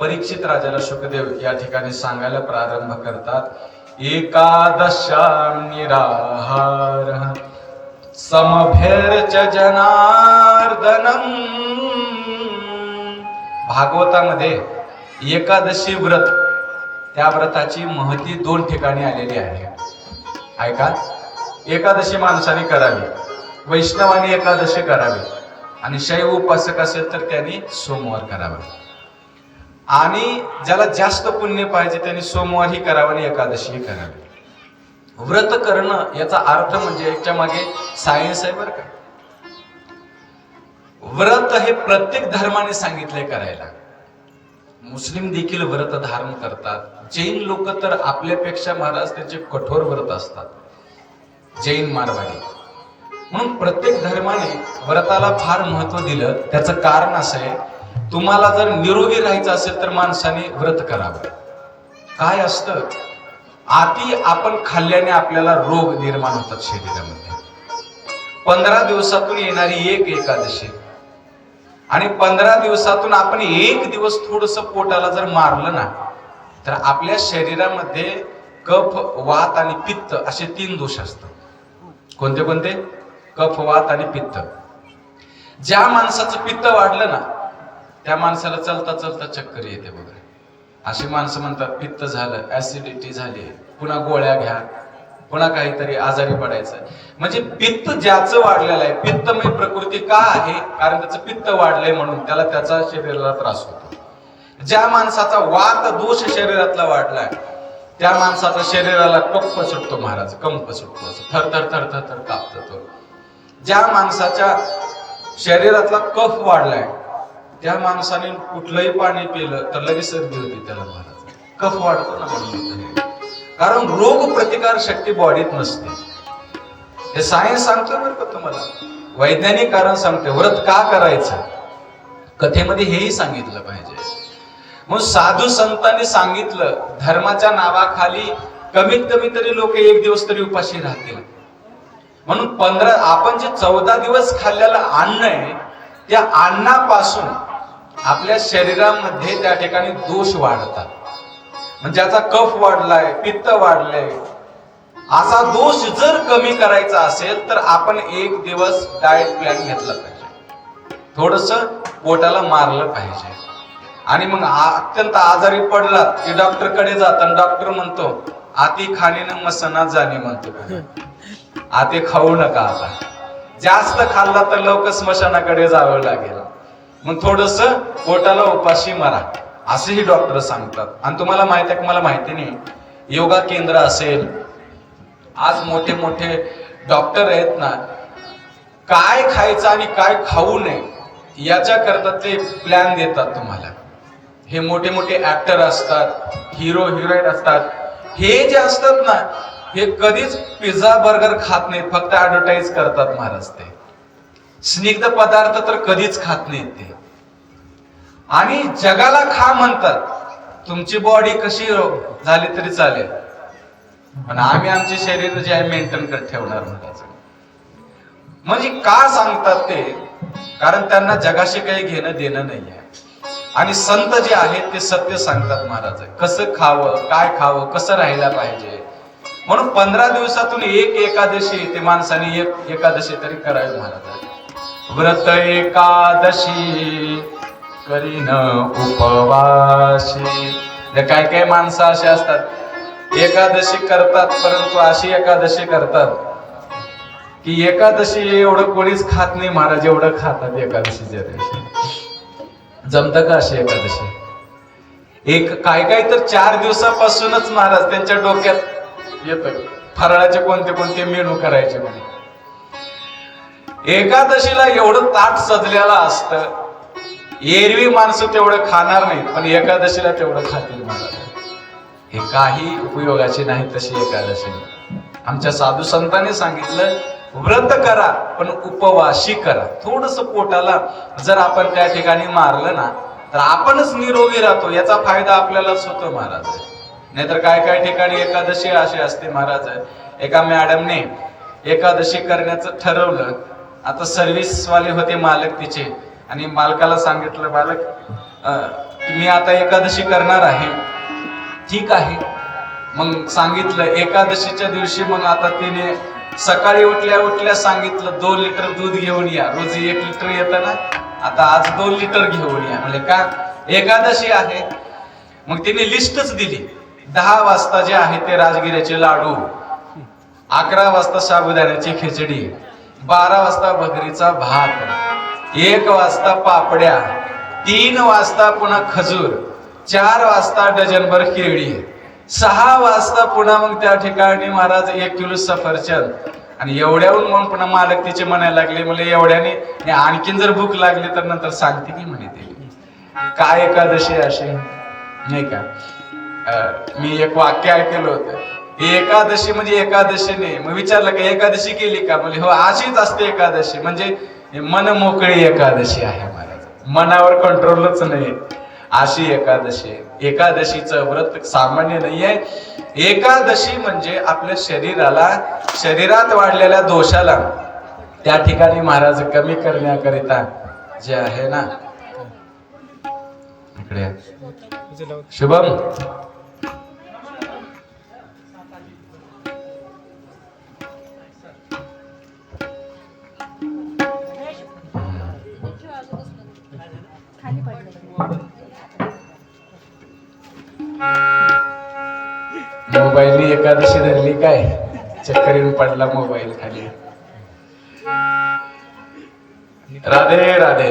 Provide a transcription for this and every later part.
परीक्षित राजाला शुकदेव या ठिकाणी सांगायला प्रारंभ करतात. एकादशाम निराहार समभेर जनार्दनम. भागवतामध्ये एकादशी व्रत त्या व्रताची महती दोन ठिकाणी आलेली आहे. ऐका एकादशी माणसाने करावी वैष्णवाने एकादशी करावी आणि शैव उपासक असेल तर त्यांनी सोमवार करावा. आणि ज्याला जास्त पुण्य पाहिजे त्यांनी सोमवारही करावं आणि एकादशीही करावी. व्रत करणं याचा अर्थ म्हणजे याच्या मागे सायन्स आहे बरं का. व्रत हे प्रत्येक धर्माने सांगितलंय करायला. मुस्लिम देखील व्रत धारण करतात. जैन लोक तर आपल्यापेक्षा महाराज त्यांचे कठोर व्रत असतात. जैन मारवाडी. म्हणून प्रत्येक धर्माने व्रताला फार महत्त्व दिलं. त्याचं कारण असं आहे तुम्हाला जर निरोगी राहायचं असेल तर माणसाने व्रत करावं. काय असतं? आती आपण खाल्ल्याने आपल्याला रोग निर्माण होतात शरीरामध्ये. पंधरा दिवसातून येणारी एक एकादशी. आणि पंधरा दिवसातून आपण एक दिवस थोडस पोटाला जर मारलं ना तर आपल्या शरीरामध्ये कफ वात आणि पित्त असे तीन दोष असतात. कोणते कोणते? कफ वात आणि पित्त. ज्या माणसाचं पित्त वाढलं ना त्या माणसाला चलता चलता चक्कर येते बघा. अशी माणसं म्हणतात पित्त झालं ऍसिडिटी झाली पुन्हा गोळ्या घ्या पुन्हा काहीतरी आजारी पडायचं. म्हणजे पित्त ज्याचं वाढलेलं आहे पित्तमय प्रकृती का आहे? कारण त्याचं पित्त वाढलंय म्हणून त्याला त्याचा शरीराला त्रास होतो. ज्या माणसाचा वात दोष शरीरातला वाढलाय त्या माणसाचा शरीराला कप्प सुटतो महाराज कंप सुटतो थर थर थर थर थर कापतो तो. ज्या माणसाच्या शरीरातला कफ वाढलाय त्या माणसाने कुठलंही पाणी पिलं तर लगेच सर्दी होती त्याला महाराज कफ वाढतो ना म्हणून कारण रोग प्रतिकार शक्ती बॉडीत नसते. हे सायन्स सांगतो बरं का तुम्हाला? वैज्ञानिक कारण सांगते व्रत का करायचं? कथेमध्ये हेही सांगितलं पाहिजे. मग साधू संतांनी सांगितलं धर्माच्या नावाखाली कमीत कमी तरी लोक एक दिवस तरी उपाशी राहतील. म्हणून पंधरा आपण जे चौदा दिवस खाल्लेलं अन्न आहे त्या अन्नापासून आपल्या शरीरामध्ये त्या ठिकाणी दोष वाढतात. म्हणजे ज्याचा कफ वाढलाय पित्त वाढलंय असा दोष जर कमी करायचा असेल तर आपण एक दिवस डाएट प्लॅन घेतला पाहिजे. थोडस पोटाला मारलं पाहिजे. आणि मग अत्यंत आजारी पडला की डॉक्टरकडे जात आणि डॉक्टर म्हणतो आती खाणीनं मसना जाणे म्हणतो. आते खाऊ नका आता. जास्त खाल्ला तर लवकर स्मशानाकडे जावं लागेल. मग थोडस पोटाला उपाशी मारा. असेही डॉक्टर सांगतात. आणि तुम्हाला माहिती आहे का? मला माहिती नाही. योगा केंद्र असेल. आज मोठे मोठे डॉक्टर आहेत ना काय खायचं आणि काय खाऊ नये याच्या करता ते प्लॅन देतात तुम्हाला. हे मोठे मोठे ऍक्टर असतात हिरो हिरोईन असतात. हे जे असतात ना हे कधीच पिझ्झा बर्गर खात नाहीत. फक्त ऍडव्हर्टाईज करतात महाराज ते. स्निग्ध पदार्थ तर कधीच खात नाहीत ते. आणि जगाला खा म्हणतात. तुमची बॉडी कशी झाली तरी चालेल. पण आम्ही आमचे शरीर जे आहे मेंटेन करत ठेवणार म्हणजे का सांगतात ते? कारण त्यांना जगाशी काही घेणं देणं नाही आहे आणि संत जे आहेत ते सत्य सांगतात महाराज. कसं खावं काय खावं कसं राहायला पाहिजे? म्हणून पंधरा दिवसातून एक एकादशी ते माणसाने एक एकादशी तरी करावी महाराज. व्रत एकादशी करीन उपवासी. म्हणजे काय काय माणसं अशी असतात? एकादशी करतात परंतु अशी एकादशी करतात की एकादशी एवढं कोणीच खात नाही महाराज एवढं खातात एकादशीच्या दिवशी. जमत का अशी एकादशी? एक काय काय तर चार दिवसापासूनच महाराज त्यांच्या डोक्यात येत. फराळाचे कोणते कोणते मेनू करायचे म्हणे. एकादशीला एवढं ताट सजलेलं असतं. एरवी माणसं तेवढं खाणार नाहीत पण एकादशीला तेवढं खातील महाराज हे काही उपयोगाचे नाही तशी एकादशी. आमच्या साधू संतांनी सांगितलं व्रत करा पण उपवाशी करा. थोडस पोटाला जर आपण त्या ठिकाणी मारलं ना तर आपणच निरोगी राहतो याचा फायदा आपल्यालाच होतो महाराज. नाहीतर काय काय ठिकाणी एकादशी अशी असते महाराज एका मॅडमने एकादशी करण्याचं ठरवलं आता सर्व्हिसवाले होते मालक तिचे. आणि मालकाला सांगितलं मालक मी आता एकादशी करणार आहे. ठीक आहे. मग सांगितलं एकादशीच्या दिवशी मग आता तिने सकाळी उठल्या उठल्या सांगितलं दोन लिटर दूध घेऊन या. रोज एक लिटर येतं ना? आता आज दोन लिटर घेऊन या. म्हणजे का? एकादशी आहे. मग तिने लिस्टच दिली. दहा वाजता जे आहे ते राजगिऱ्याचे लाडू अकरा वाजता साबुदाण्याची खिचडी बारा वाजता भगरीचा भात. एक वाजता पापड्या. तीन वाजता पुन्हा खजूर. चार वाजता डझनभर केळी. सहा वाजता पुन्हा मग त्या ठिकाणी महाराज एक किलो सफरचंद. आणि एवढ्याहून मग पुन्हा मालक तिचे म्हणायला लागले मला एवढ्याने आणखीन जर भूक लागली तर नंतर सांगते की म्हणे ते. काय एकादशी अशी? नाही का? मी एक वाक्य ऐकलं होतं. एकादशी म्हणजे एकादशीने. मग विचारलं का एकादशी केली का? म्हणजे हो अशीच असते एकादशी. म्हणजे मन मोकळी एकादशी आहे महाराज. मनावर कंट्रोलच नाही. अशी एकादशी. एकादशीचं व्रत सामान्य नाहीये एकादशी म्हणजे आपल्या शरीराला शरीरात वाढलेल्या दोषाला त्या ठिकाणी महाराज कमी करण्याकरिता जे आहे ना इकडे शुभम. मोबाईलनी एकादशी धरली काय? चक्कर येऊन पडला मोबाईल खाली. राधे राधे.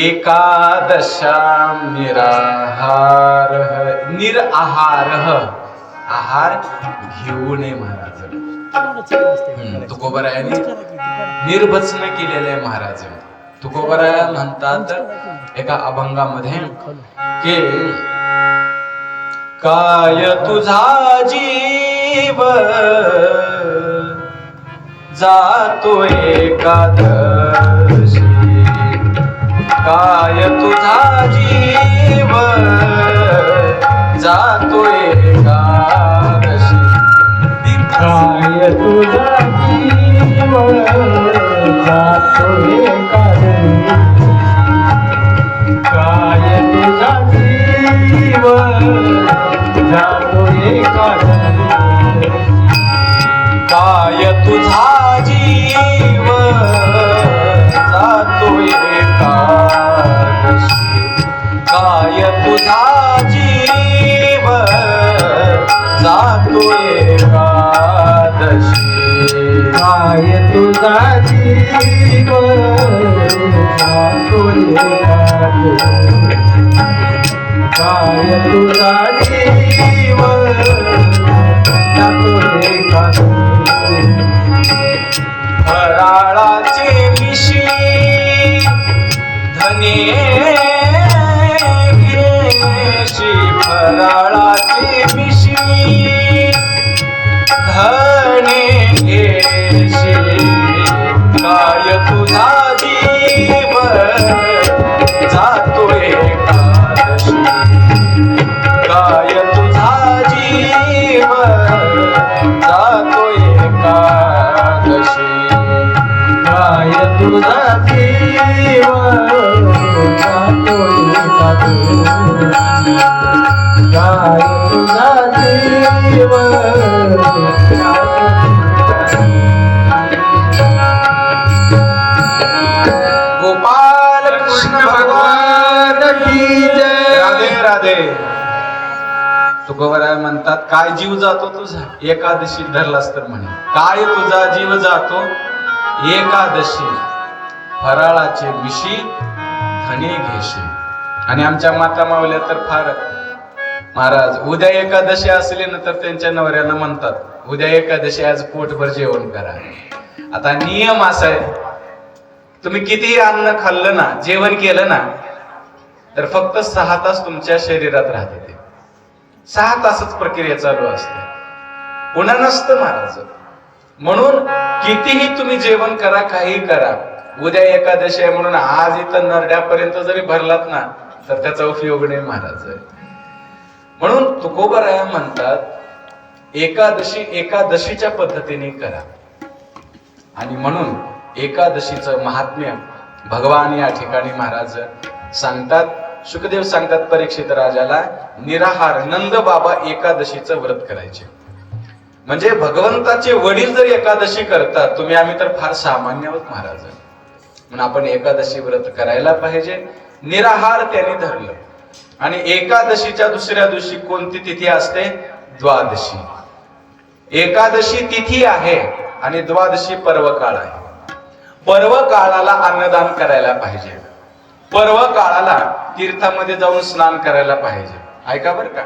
एकादशाम निराहार निरआहार आहार घेऊ नये महाराज. तुकोबरायांनी निर्भत्सन केलेले आहे महाराज. तुकोबराया म्हणतात एका अभंगामध्ये की काय तुझा जीव जातो एकादशी? काय तुझा जीव जातो एकादशी? काय तुझा जीव जातो एका काय तुझा जीव जातो एकादशी काय तुझा जीव जातो एकादशी काय तुझा जीव तुकोबराय म्हणतात काय जीव जातो तुझा? एकादशी धरलास तर म्हणे. काय तुझा जीव जातो? एकादशी. फराळाचे विशी धने घेशी आणि आमच्या माता मावल्या तर फार महाराज उद्या एकादशी असली ना तर त्यांच्या नवऱ्याला म्हणतात उद्या एकादशी आज पोटभर जेवण करा. आता नियम असा आहे तुम्ही कितीही अन्न खाल्लं ना जेवण केलं ना तर फक्त सहा तास तुमच्या शरीरात राहते ते. सहा तासच प्रक्रिया चालू असते. पुन्हा नसतं महाराज. म्हणून कितीही तुम्ही जेवण करा काही करा उद्या एकादशी आहे म्हणून आज इथं नरड्यापर्यंत जरी भरलात ना तर त्याचा उपयोग नाही महाराज. म्हणून तुकोबराया म्हणतात एकादशी एकादशीच्या पद्धतीने करा. आणि म्हणून एकादशीचं महात्म्य भगवान या ठिकाणी महाराज सांगतात. सुखदेव सांगतात परीक्षित राजाला निराहार नंद बाबा एकादशीचं व्रत करायचे. म्हणजे भगवंताचे वडील जर एकादशी करतात तुम्ही आम्ही तर फार सामान्य आहोत महाराज. म्हणून आपण एकादशी व्रत करायला पाहिजे. निराहार त्यांनी धरलं. आणि एकादशीच्या दुसऱ्या दिवशी कोणती तिथी असते? द्वादशी. एकादशी तिथी आहे आणि द्वादशी पर्व काळ आहे. पर्व काळाला अन्नदान करायला पाहिजे. पर्व काळाला तीर्थामध्ये जाऊन स्नान करायला पाहिजे. ऐका बर का?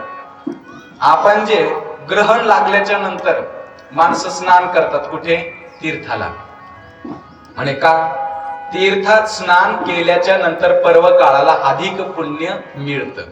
आपण जे ग्रहण लागल्याच्या नंतर माणसं स्नान करतात कुठे? तीर्थाला. आणि का? तीर्थात स्नान केल्याच्यानंतर पर्व काळाला अधिक पुण्य मिळतं.